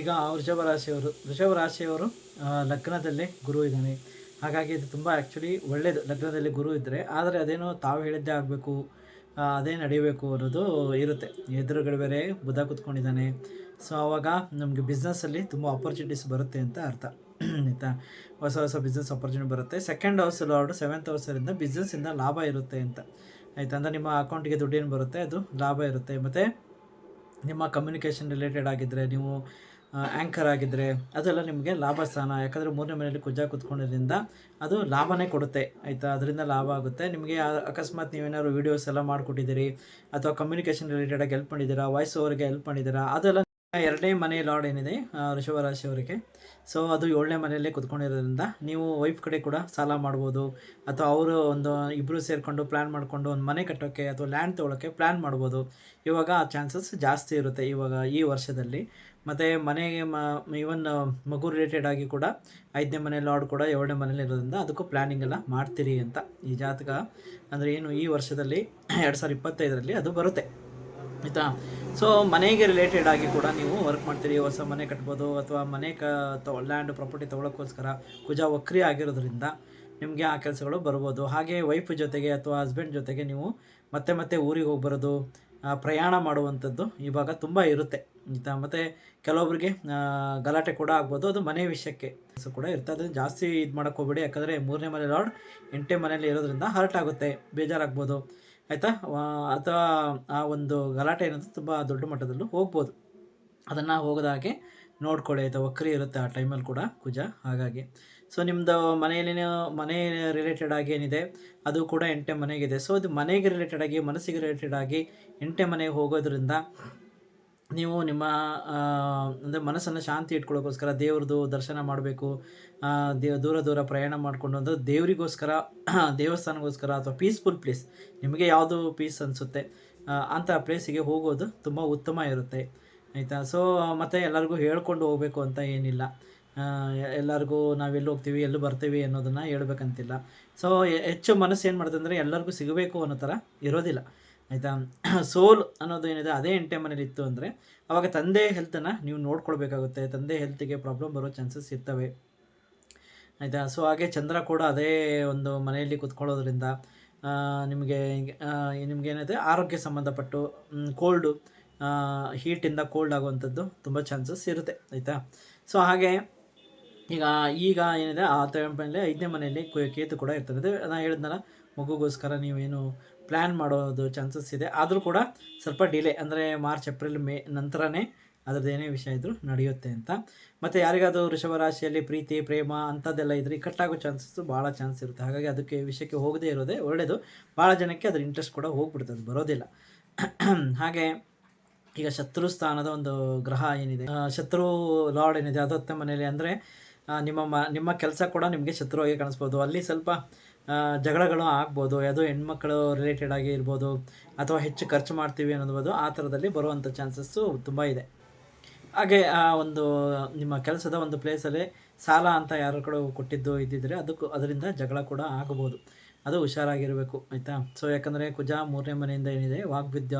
ಈಗ ವೃಷಭ ರಾಶಿಯವರು ವೃಷಭ ರಾಶಿಯವರು ಲಗ್ನದಲ್ಲಿ ಗುರು ಇದ್ದಾನೆ. ಹಾಗಾಗಿ ಇದು ತುಂಬ ಆ್ಯಕ್ಚುಲಿ ಒಳ್ಳೆಯದು ಲಗ್ನದಲ್ಲಿ ಗುರು ಇದ್ದರೆ ಆದರೆ ಅದೇನೋ ತಾವು ಹೇಳಿದ್ದೇ ಆಗಬೇಕು ಅದೇ ನಡಿಬೇಕು ಅನ್ನೋದು ಇರುತ್ತೆ. ಎದುರುಗಡೆ ಬೇರೆ ಬುಧ ಕೂತ್ಕೊಂಡಿದ್ದಾನೆ. ಸೊ ಆವಾಗ ನಮಗೆ ಬಿಸ್ನೆಸ್ಸಲ್ಲಿ ತುಂಬ ಆಪರ್ಚುನಿಟೀಸ್ ಬರುತ್ತೆ ಅಂತ ಅರ್ಥ. ಆಯಿತಾ? ಹೊಸ ಹೊಸ ಬಿಸ್ನೆಸ್ ಆಪರ್ಚುನಿಟಿ ಬರುತ್ತೆ. ಸೆಕೆಂಡ್ ಹೌಸ್ ಲಾರ್ಡ್ ಸೆವೆಂತ್ ಹೌಸರಿಂದ ಬಿಸ್ನೆಸ್ಸಿಂದ ಲಾಭ ಇರುತ್ತೆ ಅಂತ. ಆಯಿತಾ? ಅಂದರೆ ನಿಮ್ಮ ಅಕೌಂಟಿಗೆ ದುಡ್ಡೇನು ಬರುತ್ತೆ? ಅದು ಲಾಭ ಇರುತ್ತೆ. ಮತ್ತು ನಿಮ್ಮ ಕಮ್ಯುನಿಕೇಷನ್ ರಿಲೇಟೆಡ್ ಆಗಿದ್ದರೆ ನೀವು ಆ್ಯಂಕರ್ ಆಗಿದ್ದರೆ ಅದೆಲ್ಲ ನಿಮಗೆ ಲಾಭ ಸ್ಥಾನ. ಯಾಕಂದರೆ ಮೂರನೇ ಮನೆಯಲ್ಲಿ ಕುಜ ಕೂತ್ಕೊಂಡಿದ್ದರಿಂದ ಅದು ಲಾಭನೇ ಕೊಡುತ್ತೆ, ಆಯಿತಾ? ಅದರಿಂದ ಲಾಭ ಆಗುತ್ತೆ. ನಿಮಗೆ ಅಕಸ್ಮಾತ್ ನೀವೇನಾದ್ರು ವೀಡಿಯೋಸ್ ಎಲ್ಲ ಮಾಡಿಕೊಟ್ಟಿದ್ದೀರಿ, ಅಥವಾ ಕಮ್ಯುನಿಕೇಷನ್ ರಿಲೇಟೆಡಾಗಿ ಹೆಲ್ಪ್ ಮಾಡಿದ್ದೀರಾ ವಾಯ್ಸ್ ಓವರ್ಗೆ ಹೆಲ್ಪ್ ಮಾಡಿದ್ದೀರಾ, ಅದೆಲ್ಲ ಎರಡನೇ ಮನೆ ಲಾರ್ಡ್ ಏನಿದೆ ಋಷಭ ರಾಶಿಯವರಿಗೆ ಸೊ ಅದು ಏಳನೇ ಮನೆಯಲ್ಲೇ ಕುತ್ಕೊಂಡಿರೋದ್ರಿಂದ ನೀವು ವೈಫ್ ಕಡೆ ಕೂಡ ಸಾಲ ಮಾಡ್ಬೋದು, ಅಥವಾ ಅವರು ಒಂದು ಇಬ್ಬರು ಸೇರಿಕೊಂಡು ಪ್ಲ್ಯಾನ್ ಮಾಡಿಕೊಂಡು ಒಂದು ಮನೆ ಕಟ್ಟೋಕ್ಕೆ ಅಥವಾ ಲ್ಯಾಂಡ್ ತೊಗೊಳಕ್ಕೆ ಪ್ಲ್ಯಾನ್ ಮಾಡ್ಬೋದು. ಇವಾಗ ಆ ಚಾನ್ಸಸ್ ಜಾಸ್ತಿ ಇರುತ್ತೆ ಇವಾಗ ಈ ವರ್ಷದಲ್ಲಿ. ಮತ್ತು ಮನೆಗೆ ಮ ಇವನ್ ಮಗು ರಿಲೇಟೆಡ್ ಆಗಿ ಕೂಡ ಐದನೇ ಮನೆ ಲಾರ್ಡ್ ಕೂಡ ಏಳನೇ ಮನೇಲಿ ಇರೋದ್ರಿಂದ ಅದಕ್ಕೂ ಪ್ಲ್ಯಾನಿಂಗ್ ಎಲ್ಲ ಮಾಡ್ತೀರಿ ಅಂತ ಈ ಜಾತಕ. ಅಂದರೆ ಏನು ಈ ವರ್ಷದಲ್ಲಿ, ಎರಡು ಸಾವಿರದ ಇಪ್ಪತ್ತೈದರಲ್ಲಿ ಅದು ಬರುತ್ತೆ. ಆಯಿತಾ ಸೊ ಮನೆಗೆ ರಿಲೇಟೆಡ್ ಆಗಿ ಕೂಡ ನೀವು ವರ್ಕ್ ಮಾಡ್ತೀರಿ, ಹೊಸ ಮನೆ ಕಟ್ಬೋದು ಅಥವಾ ಮನೆ ಕ ಲ್ಯಾಂಡ್ ಪ್ರಾಪರ್ಟಿ ತೊಗೊಳಕ್ಕೋಸ್ಕರ ಕುಜ ವಕ್ರಿ ಆಗಿರೋದ್ರಿಂದ ನಿಮಗೆ ಆ ಕೆಲಸಗಳು ಬರ್ಬೋದು. ಹಾಗೆ ವೈಫ್ ಜೊತೆಗೆ ಅಥವಾ ಹಸ್ಬೆಂಡ್ ಜೊತೆಗೆ ನೀವು ಮತ್ತೆ ಮತ್ತೆ ಊರಿಗೆ ಹೋಗ್ಬರೋದು ಪ್ರಯಾಣ ಮಾಡುವಂಥದ್ದು ಇವಾಗ ತುಂಬ ಇರುತ್ತೆ ಆಯಿತಾ ಮತ್ತು ಕೆಲವೊಬ್ಬರಿಗೆ ಗಲಾಟೆ ಕೂಡ ಆಗ್ಬೋದು. ಅದು ಮನೆ ವಿಷಯಕ್ಕೆ ಸೊ ಕೂಡ ಇರ್ತದೆ ಅದನ್ನು ಜಾಸ್ತಿ ಇದು ಮಾಡೋಕ್ಕೆ ಹೋಗ್ಬೇಡಿ. ಯಾಕಂದರೆ ಮೂರನೇ ಮನೆ ಲಾರ್ಡ್ ಎಂಟೇ ಮನೇಲಿ ಇರೋದ್ರಿಂದ ಹರ್ಟ್ ಆಗುತ್ತೆ, ಬೇಜಾರಾಗ್ಬೋದು. ಆಯಿತಾ? ಅಥವಾ ಆ ಒಂದು ಗಲಾಟೆ ಏನಂತ ತುಂಬ ದೊಡ್ಡ ಮಟ್ಟದಲ್ಲೂ ಹೋಗ್ಬೋದು. ಅದನ್ನು ಹೋಗದಾಗೆ ನೋಡ್ಕೊಳ್ಳಿ ಆಯಿತಾ? ವಕ್ರಿ ಇರುತ್ತೆ ಆ ಟೈಮಲ್ಲಿ ಕೂಡ ಕುಜ ಹಾಗಾಗಿ. ಸೊ ನಿಮ್ಮದು ಮನೆಯಲ್ಲಿನ, ಮನೆ ರಿಲೇಟೆಡ್ ಆಗಿ ಏನಿದೆ? ಅದು ಕೂಡ ಎಂಟೆ ಮನೆಗಿದೆ. ಸೊ ಇದು ಮನೆಗೆ ರಿಲೇಟೆಡ್ ಆಗಿ, ಮನಸ್ಸಿಗೆ ರಿಲೇಟೆಡ್ ಆಗಿ ಎಂಟೆ ಮನೆಗೆ ಹೋಗೋದ್ರಿಂದ ನೀವು ನಿಮ್ಮ ಅಂದರೆ ಮನಸ್ಸನ್ನು ಶಾಂತಿ ಇಟ್ಕೊಳ್ಳೋಕ್ಕೋಸ್ಕರ ದೇವ್ರದ್ದು ದರ್ಶನ ಮಾಡಬೇಕು ದೇ, ದೂರ ದೂರ ಪ್ರಯಾಣ ಮಾಡಿಕೊಂಡು ಅಂದರೆ ದೇವರಿಗೋಸ್ಕರ, ದೇವಸ್ಥಾನಗೋಸ್ಕರ ಅಥವಾ ಪೀಸ್ಫುಲ್ ಪ್ಲೇಸ್ ನಿಮಗೆ ಯಾವುದು ಪೀಸ್ ಅನಿಸುತ್ತೆ ಅಂಥ ಪ್ಲೇಸಿಗೆ ಹೋಗೋದು ತುಂಬ ಉತ್ತಮ ಇರುತ್ತೆ, ಆಯಿತಾ? ಸೊ ಮತ್ತು ಎಲ್ಲರಿಗೂ ಹೇಳ್ಕೊಂಡು ಹೋಗಬೇಕು ಅಂತ ಏನಿಲ್ಲ ಎಲ್ಲರಿಗೂ ನಾವೆಲ್ಲಿ ಹೋಗ್ತೀವಿ, ಎಲ್ಲಿ ಬರ್ತೀವಿ ಅನ್ನೋದನ್ನು ಹೇಳ್ಬೇಕಂತಿಲ್ಲ. ಸೊ ಹೆಚ್ಚು ಮನಸ್ಸು ಏನು ಮಾಡುತ್ತೆ ಅಂದರೆ ಎಲ್ಲರಿಗೂ ಸಿಗಬೇಕು ಅನ್ನೋ ಥರ ಇರೋದಿಲ್ಲ. ಆಯಿತಾ? ಸೋಲ್ ಅನ್ನೋದು ಏನಿದೆ, ಅದೇ ಎಂಟೆ ಮನೇಲಿ ಇತ್ತು ಅಂದರೆ, ಅವಾಗ ತಂದೆ ಹೆಲ್ತನ್ನು ನೀವು ನೋಡ್ಕೊಳ್ಬೇಕಾಗುತ್ತೆ. ತಂದೆ ಹೆಲ್ತಿಗೆ ಪ್ರಾಬ್ಲಮ್ ಬರೋ ಚಾನ್ಸಸ್ ಇರ್ತವೆ. ಆಯಿತಾ? ಸೊ ಹಾಗೆ ಚಂದ್ರ ಕೂಡ ಅದೇ ಒಂದು ಮನೆಯಲ್ಲಿ ಕುತ್ಕೊಳ್ಳೋದ್ರಿಂದ ನಿಮಗೆ ನಿಮ್ಗೆ ಏನಿದೆ, ಆರೋಗ್ಯ ಸಂಬಂಧಪಟ್ಟು ಕೋಲ್ಡು ಹೀಟಿಂದ ಕೋಲ್ಡ್ ಆಗುವಂಥದ್ದು ತುಂಬ ಚಾನ್ಸಸ್ ಇರುತ್ತೆ. ಆಯಿತಾ? ಸೊ ಹಾಗೆ ಈಗ ಈಗ ಏನಿದೆ, ಆ ಟೈಮಲ್ಲಿ ಐದನೇ ಮನೆಯಲ್ಲಿ ಕೇತು ಕೂಡ ಇರ್ತದೆ. ನಾನು ಹೇಳಿದ್ನಲ್ಲ, ಮಗುಗೋಸ್ಕರ ನೀವೇನು ಪ್ಲ್ಯಾನ್ ಮಾಡೋದು ಚಾನ್ಸಸ್ ಇದೆ. ಆದರೂ ಕೂಡ ಸ್ವಲ್ಪ ಡಿಲೇ ಅಂದರೆ ಮಾರ್ಚ್ ಏಪ್ರಿಲ್ ಮೇ ನಂತರನೇ ಅದ್ರದ್ದು ಏನೇ ವಿಷಯ ಇದ್ದರೂ ನಡೆಯುತ್ತೆ ಅಂತ. ಮತ್ತು ಯಾರಿಗಾದರೂ ವೃಷಭ ರಾಶಿಯಲ್ಲಿ ಪ್ರೀತಿ, ಪ್ರೇಮ ಅಂಥದ್ದೆಲ್ಲ ಇದ್ದರೆ ಕಟ್ಟಾಗೋ ಚಾನ್ಸಸ್ ಭಾಳ ಚಾನ್ಸ್ ಇರುತ್ತೆ. ಹಾಗಾಗಿ ಅದಕ್ಕೆ ವಿಷಯಕ್ಕೆ ಹೋಗದೇ ಇರೋದೇ ಒಳ್ಳೆಯದು ಭಾಳ ಜನಕ್ಕೆ ಅದ್ರ ಇಂಟ್ರೆಸ್ಟ್ ಕೂಡ ಹೋಗ್ಬಿಡ್ತದೆ ಬರೋದಿಲ್ಲ. ಹಾಗೆ ಈಗ ಶತ್ರು ಸ್ಥಾನದ ಒಂದು ಗ್ರಹ ಏನಿದೆ? ಶತ್ರು ಲಾರ್ಡ್ ಏನಿದೆ? ಅದು ಮನೆಯಲ್ಲಿ ಅಂದರೆ ನಿಮ್ಮ ಮ, ನಿಮ್ಮ ಕೆಲಸ ಕೂಡ ನಿಮಗೆ ಶತ್ರುವಾಗಿ ಕಾಣಿಸ್ಬೋದು. ಅಲ್ಲಿ ಸ್ವಲ್ಪ ಜಗಳಗಳು ಆಗ್ಬೋದು, ಯಾವುದೋ ಹೆಣ್ಮಕ್ಳು ರಿಲೇಟೆಡ್ ಆಗಿ ಇರ್ಬೋದು, ಅಥವಾ ಹೆಚ್ಚು ಖರ್ಚು ಮಾಡ್ತೀವಿ ಅನ್ನೋದು ಆ ಥರದಲ್ಲಿ ಬರುವಂಥ ಚಾನ್ಸಸ್ಸು ತುಂಬ ಇದೆ. ಹಾಗೆ, ಆ, ಒಂದು, ನಿಮ್ಮ ಕೆಲಸದ ಒಂದು ಪ್ಲೇಸಲ್ಲಿ ಸಾಲ ಅಂತ ಯಾರ ಕಡೆ ಕೊಟ್ಟಿದ್ದು ಇದ್ದಿದ್ದರೆ ಅದಕ್ಕೂ, ಅದರಿಂದ ಜಗಳ ಕೂಡ ಆಗಬಹುದು ಅದು ಹುಷಾರಾಗಿರಬೇಕು, ಆಯಿತಾ? ಸೊ ಯಾಕಂದರೆ ಕುಜ ಮೂರನೇ ಮನೆಯಿಂದ ಏನಿದೆ, ವಾಗ್ವಿದ್ಯ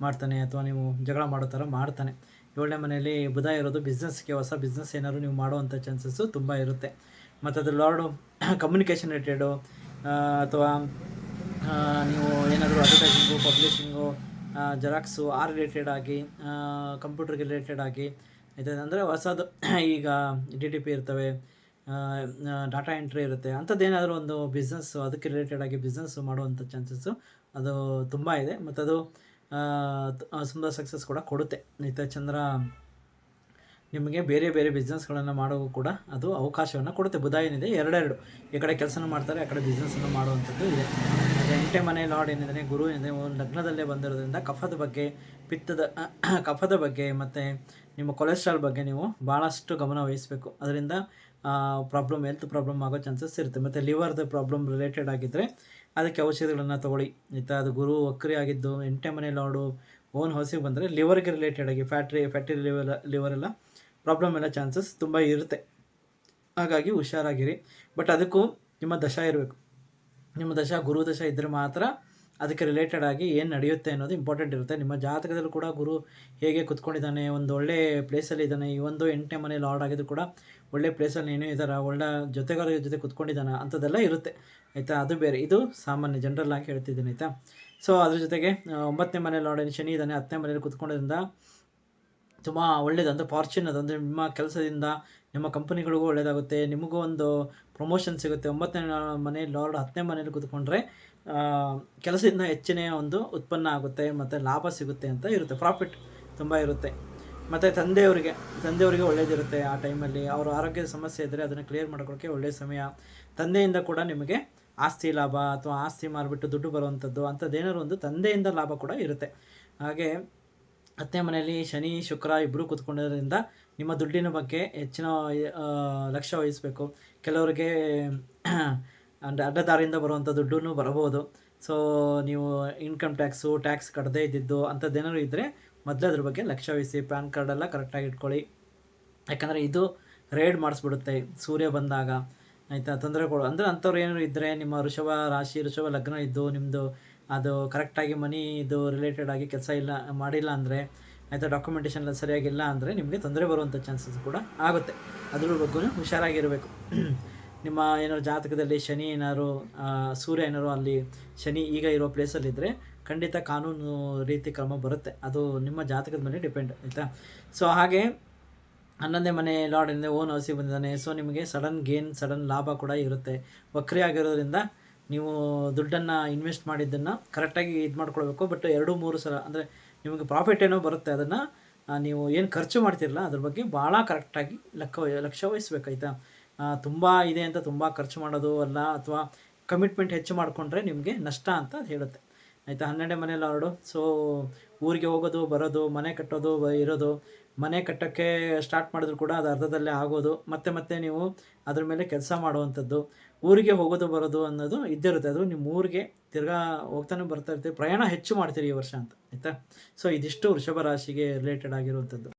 ಮಾಡ್ತಾನೆ, ಅಥವಾ ನೀವು ಜಗಳ ಮಾಡೋ ಥರ ಮಾಡ್ತಾನೆ. ಏಳನೇ ಮನೆಯಲ್ಲಿ ಬುಧ ಇರೋದು ಬಿಸ್ನೆಸ್ಗೆ ಹೊಸ ಬಿಸ್ನೆಸ್ ಏನಾದ್ರು ನೀವು ಮಾಡುವಂಥ ಚಾನ್ಸಸ್ಸು ತುಂಬ ಇರುತ್ತೆ. ಮತ್ತು ಅದು ಲಾರ್ಡು ಕಮ್ಯುನಿಕೇಷನ್ ರಿಲೇಟೆಡು ಅಥವಾ ನೀವು ಏನಾದರೂ ಅಡ್ವರ್ಟೈಸಿಂಗು ಪಬ್ಲಿಷಿಂಗು ಜೆರಾಕ್ಸು ಆ ರಿಲೇಟೆಡ್ ಆಗಿ ಕಂಪ್ಯೂಟರ್ಗೆ ರಿಲೇಟೆಡ್ ಆಗಿ, ಇದೆ ಅಂದರೆ ಹೊಸದು, ಈಗ ಡಿ ಟಿ ಪಿ ಇರ್ತವೆ ಡಾಟಾ ಎಂಟ್ರಿ ಇರುತ್ತೆ ಅಂಥದ್ದೇನಾದರೂ ಒಂದು ಬಿಸ್ನೆಸ್ಸು ಅದಕ್ಕೆ ರಿಲೇಟೆಡ್ ಆಗಿ ಬಿಸ್ನೆಸ್ ಮಾಡುವಂಥ ಚಾನ್ಸಸ್ಸು ಅದು ತುಂಬ ಇದೆ ಮತ್ತು ಅದು ತುಂಬ ಸಕ್ಸಸ್ ಕೂಡ ಕೊಡುತ್ತೆ. ನಿತ್ಯ ಚಂದ್ರ ನಿಮಗೆ ಬೇರೆ ಬೇರೆ ಬಿಸ್ನೆಸ್ಗಳನ್ನು ಮಾಡೋ ಕೂಡ ಅದು ಅವಕಾಶವನ್ನು ಕೊಡುತ್ತೆ. ಬುಧ ಏನಿದೆ? ಎರಡೆರಡು. ಈ ಕಡೆ ಕೆಲಸನೂ ಮಾಡ್ತಾರೆ, ಆ ಕಡೆ ಬಿಸ್ನೆಸ್ಸನ್ನು ಮಾಡುವಂಥದ್ದು ಇದೆ. ಎಂಟೆ ಮನೆ ಲಾರ್ಡ್ ಏನಿದೆ? ಗುರು ಏನಿದೆ? ಲಗ್ನದಲ್ಲೇ ಬಂದಿರೋದ್ರಿಂದ ಕಫದ ಬಗ್ಗೆ, ಪಿತ್ತದ, ಕಫದ ಬಗ್ಗೆ ಮತ್ತು ನಿಮ್ಮ ಕೊಲೆಸ್ಟ್ರಾಲ್ ಬಗ್ಗೆ ನೀವು ಭಾಳಷ್ಟು ಗಮನ ವಹಿಸಬೇಕು. ಅದರಿಂದ ಪ್ರಾಬ್ಲಮ್ ಹೆಲ್ತ್ ಪ್ರಾಬ್ಲಮ್ ಆಗೋ ಚಾನ್ಸಸ್ ಇರುತ್ತೆ. ಮತ್ತು ಲಿವರ್ದು ಪ್ರಾಬ್ಲಮ್ ರಿಲೇಟೆಡ್ ಆಗಿದ್ದರೆ ಅದಕ್ಕೆ ಔಷಧಿಗಳನ್ನು ತಗೊಳ್ಳಿ. ಆಯಿತಾ ಅದು ಗುರು ವಕ್ರಿ ಆಗಿದ್ದು ಎಂಟೆ ಮನೆ ಲಾರ್ಡು ಓನ್ ಹೌಸಿಗೆ ಬಂದರೆ ಲಿವರ್ಗೆ ರಿಲೇಟೆಡ್ ಆಗಿ ಫ್ಯಾಟ್ರಿ ಫ್ಯಾಟಿ ಲಿವರ್ ಲಿವರ್ ಎಲ್ಲ ಪ್ರಾಬ್ಲಮ್ ಎಲ್ಲ ಚಾನ್ಸಸ್ ತುಂಬ ಇರುತ್ತೆ. ಹಾಗಾಗಿ ಹುಷಾರಾಗಿರಿ. ಬಟ್ ಅದಕ್ಕೂ ನಿಮ್ಮ ದಶ ಇರಬೇಕು. ನಿಮ್ಮ ದಶ, ಗುರು ದಶ ಇದ್ದರೆ ಮಾತ್ರ ಅದಕ್ಕೆ ರಿಲೇಟೆಡ್ ಆಗಿ ಏನು ನಡೆಯುತ್ತೆ ಅನ್ನೋದು ಇಂಪಾರ್ಟೆಂಟ್ ಇರುತ್ತೆ. ನಿಮ್ಮ ಜಾತಕದಲ್ಲೂ ಕೂಡ ಗುರು ಹೇಗೆ ಕುತ್ಕೊಂಡಿದ್ದಾನೆ, ಒಂದು ಒಳ್ಳೆ ಪ್ಲೇಸಲ್ಲಿ ಇದ್ದಾನೆ, ಈ ಒಂದು ಎಂಟನೇ ಮನೆ ಲಾರ್ಡ್ ಆಗಿದ್ರು ಕೂಡ ಒಳ್ಳೆ ಪ್ಲೇಸಲ್ಲಿ ಏನೇ ಇದ್ದಾರೆ, ಒಳ್ಳೆ ಜೊತೆಗಾರ ಜೊತೆ ಕುತ್ಕೊಂಡಿದ್ದಾನೆ ಅಂಥದ್ದೆಲ್ಲ ಇರುತ್ತೆ. ಆಯಿತಾ? ಅದು ಬೇರೆ. ಇದು ಸಾಮಾನ್ಯ ಜನರಲ್ ಆಗಿ ಹೇಳ್ತಿದ್ದೀನಿ, ಆಯಿತಾ? ಸೊ ಅದ್ರ ಜೊತೆಗೆ ಒಂಬತ್ತನೇ ಮನೇಲಿ ನೋಡಿ ಶನಿ ಇದ್ದಾನೆ, ಹತ್ತನೇ ಮನೇಲಿ ಕುತ್ಕೊಂಡಿದ್ದರಿಂದ ತುಂಬ ಒಳ್ಳೇದು. ಅಂದರೆ ಫಾರ್ಚುನ್ ಅದು. ಅಂದರೆ, ನಿಮ್ಮ ಕೆಲಸದಿಂದ ನಿಮ್ಮ ಕಂಪನಿಗಳಿಗೂ ಒಳ್ಳೆಯದಾಗುತ್ತೆ ನಿಮಗೂ ಒಂದು ಪ್ರಮೋಷನ್ ಸಿಗುತ್ತೆ. ಒಂಬತ್ತನೇ ಮನೆ ಲಾರ್ಡ್ ಹತ್ತನೇ ಮನೇಲಿ ಕೂತ್ಕೊಂಡ್ರೆ ಕೆಲಸದಿಂದ ಹೆಚ್ಚಿನ ಒಂದು ಉತ್ಪನ್ನ ಆಗುತ್ತೆ, ಮತ್ತು ಲಾಭ ಸಿಗುತ್ತೆ ಅಂತ ಇರುತ್ತೆ. ಪ್ರಾಫಿಟ್ ತುಂಬ ಇರುತ್ತೆ. ಮತ್ತು ತಂದೆಯವರಿಗೆ ತಂದೆಯವರಿಗೆ ಒಳ್ಳೇದಿರುತ್ತೆ ಆ ಟೈಮಲ್ಲಿ ಅವ್ರ ಆರೋಗ್ಯದ ಸಮಸ್ಯೆ ಇದ್ದರೆ ಅದನ್ನು ಕ್ಲಿಯರ್ ಮಾಡ್ಕೊಳ್ಳೋಕ್ಕೆ ಒಳ್ಳೆಯ ಸಮಯ. ತಂದೆಯಿಂದ ಕೂಡ ನಿಮಗೆ ಆಸ್ತಿ ಲಾಭ ಅಥವಾ ಆಸ್ತಿ ಮಾರಿಬಿಟ್ಟು ದುಡ್ಡು ಬರುವಂಥದ್ದು ಅಂಥದ್ದೇನಾದ್ರು ಒಂದು ತಂದೆಯಿಂದ ಲಾಭ ಕೂಡ ಇರುತ್ತೆ. ಹಾಗೆ ಅತ್ತೆ ಮನೆಯಲ್ಲಿ ಶನಿ, ಶುಕ್ರ ಇಬ್ಬರು ಕೂತ್ಕೊಂಡಿರೋದ್ರಿಂದ ನಿಮ್ಮ ದುಡ್ಡಿನ ಬಗ್ಗೆ ಹೆಚ್ಚಿನ ಲಕ್ಷ್ಯ ವಹಿಸಬೇಕು. ಕೆಲವರಿಗೆ ಅಂದರೆ ಅಡ್ಡದಾರಿಯಿಂದ ಬರುವಂಥ ದುಡ್ಡು ಬರಬಹುದು. ಸೊ ನೀವು ಇನ್ಕಮ್ ಟ್ಯಾಕ್ಸು ಟ್ಯಾಕ್ಸ್ ಕಟ್ಟದೇ ಇದ್ದಿದ್ದು ಅಂಥದ್ದೇನಾದ್ರು ಇದ್ದರೆ ಮೊದಲು ಅದ್ರ ಬಗ್ಗೆ ಲಕ್ಷ್ಯ ವಹಿಸಿ, ಪ್ಯಾನ್ ಕಾರ್ಡೆಲ್ಲ ಕರೆಕ್ಟಾಗಿ ಇಟ್ಕೊಳ್ಳಿ. ಯಾಕಂದರೆ ಇದು ರೇಡ್ ಮಾಡಿಸ್ಬಿಡುತ್ತೆ ಸೂರ್ಯ ಬಂದಾಗ. ಆಯಿತಾ? ಕೊಡು. ಅಂದರೆ ಅಂಥವ್ರು ಏನಾದ್ರು ಇದ್ದರೆ ನಿಮ್ಮ ವೃಷಭ ರಾಶಿ ವೃಷಭ ಲಗ್ನ ಇದ್ದು ನಿಮ್ಮದು ಅದು ಕರೆಕ್ಟಾಗಿ ಮನಿ ಇದು ರಿಲೇಟೆಡ್ ಆಗಿ ಕೆಲಸ ಇಲ್ಲ, ಮಾಡಿಲ್ಲ ಅಂದರೆ, ಆಯಿತಾ? ಡಾಕ್ಯುಮೆಂಟೇಷನ್ ಎಲ್ಲ ಸರಿಯಾಗಿಲ್ಲ ಅಂದರೆ ನಿಮಗೆ ತೊಂದರೆ ಬರುವಂಥ ಚಾನ್ಸಸ್ ಕೂಡ ಆಗುತ್ತೆ. ಅದ್ರ ಬಗ್ಗೆ ಹುಷಾರಾಗಿರಬೇಕು. ನಿಮ್ಮ ಏನಾದ್ರು ಜಾತಕದಲ್ಲಿ ಶನಿ ಏನಾದ್ರು ಸೂರ್ಯ ಏನಾರು ಅಲ್ಲಿ ಶನಿ ಈಗ ಇರೋ ಪ್ಲೇಸಲ್ಲಿದ್ದರೆ ಖಂಡಿತ ಕಾನೂನು ರೀತಿ ಕ್ರಮ ಬರುತ್ತೆ. ಅದು ನಿಮ್ಮ ಜಾತಕದ ಮೇಲೆ ಡಿಪೆಂಡ್ ಆಯಿತಾ? ಸೊ ಹಾಗೆ ಹನ್ನೊಂದನೇ ಮನೆ ಲಾರ್ಡಿಂದ ಓನ್ ಹೌಸಿಗೆ ಬಂದಿದ್ದಾನೆ. ಸೊ ನಿಮಗೆ ಸಡನ್ ಗೇನ್ ಸಡನ್ ಲಾಭ ಕೂಡ ಇರುತ್ತೆ. ವಕ್ರಿ ಆಗಿರೋದ್ರಿಂದ ನೀವು ದುಡ್ಡನ್ನು ಇನ್ವೆಸ್ಟ್ ಮಾಡಿದ್ದನ್ನು ಕರೆಕ್ಟಾಗಿ ಇದು ಮಾಡ್ಕೊಳ್ಬೇಕು. ಬಟ್ ಎರಡು, ಮೂರು ಸಲ, ಅಂದರೆ ನಿಮಗೆ ಪ್ರಾಫಿಟ್ ಏನೋ ಬರುತ್ತೆ, ಅದನ್ನು ನೀವು ಏನು ಖರ್ಚು ಮಾಡ್ತಿರಲ್ಲ, ಅದ್ರ ಬಗ್ಗೆ ಭಾಳ ಕರೆಕ್ಟಾಗಿ ಲೆಕ್ಕ ಲಕ್ಷ ಲಕ್ಷ್ಯ ವಹಿಸ್ಬೇಕಾಯ್ತಾ? ತುಂಬ ಇದೆ ಅಂತ ತುಂಬ ಖರ್ಚು ಮಾಡೋದು ಅಲ್ಲ, ಅಥವಾ ಕಮಿಟ್ಮೆಂಟ್ ಹೆಚ್ಚು ಮಾಡಿಕೊಂಡ್ರೆ ನಿಮಗೆ ನಷ್ಟ ಅಂತ ಹೇಳುತ್ತೆ. ಆಯಿತಾ? ಹನ್ನೆರಡೇ ಮನೆ ಲಾರ್ಡು. ಸೊ ಊರಿಗೆ ಹೋಗೋದು, ಬರೋದು, ಮನೆ ಕಟ್ಟೋದು ಇರೋದು ಮನೆ ಕಟ್ಟೋಕ್ಕೆ ಸ್ಟಾರ್ಟ್ ಮಾಡಿದ್ರು ಕೂಡ ಅದು ಅರ್ಧದಲ್ಲೇ ಆಗೋದು. ಮತ್ತೆ ಮತ್ತೆ ನೀವು ಅದ್ರ ಮೇಲೆ ಕೆಲಸ ಮಾಡುವಂಥದ್ದು, ಊರಿಗೆ ಹೋಗೋದು ಬರೋದು ಅನ್ನೋದು ಇದ್ದಿರುತ್ತೆ ಅದು ನಿಮ್ಮ ಊರಿಗೆ ತಿರ್ಗಾ ಹೋಗ್ತಾನೆ ಬರ್ತಾ ಇರ್ತೀವಿ ಪ್ರಯಾಣ ಹೆಚ್ಚು ಮಾಡ್ತೀರಿ ಈ ವರ್ಷ ಅಂತ, ಆಯಿತಾ? ಸೊ ಇದಿಷ್ಟು ವೃಷಭ ರಾಶಿಗೆ ರಿಲೇಟೆಡ್ ಆಗಿರುವಂಥದ್ದು.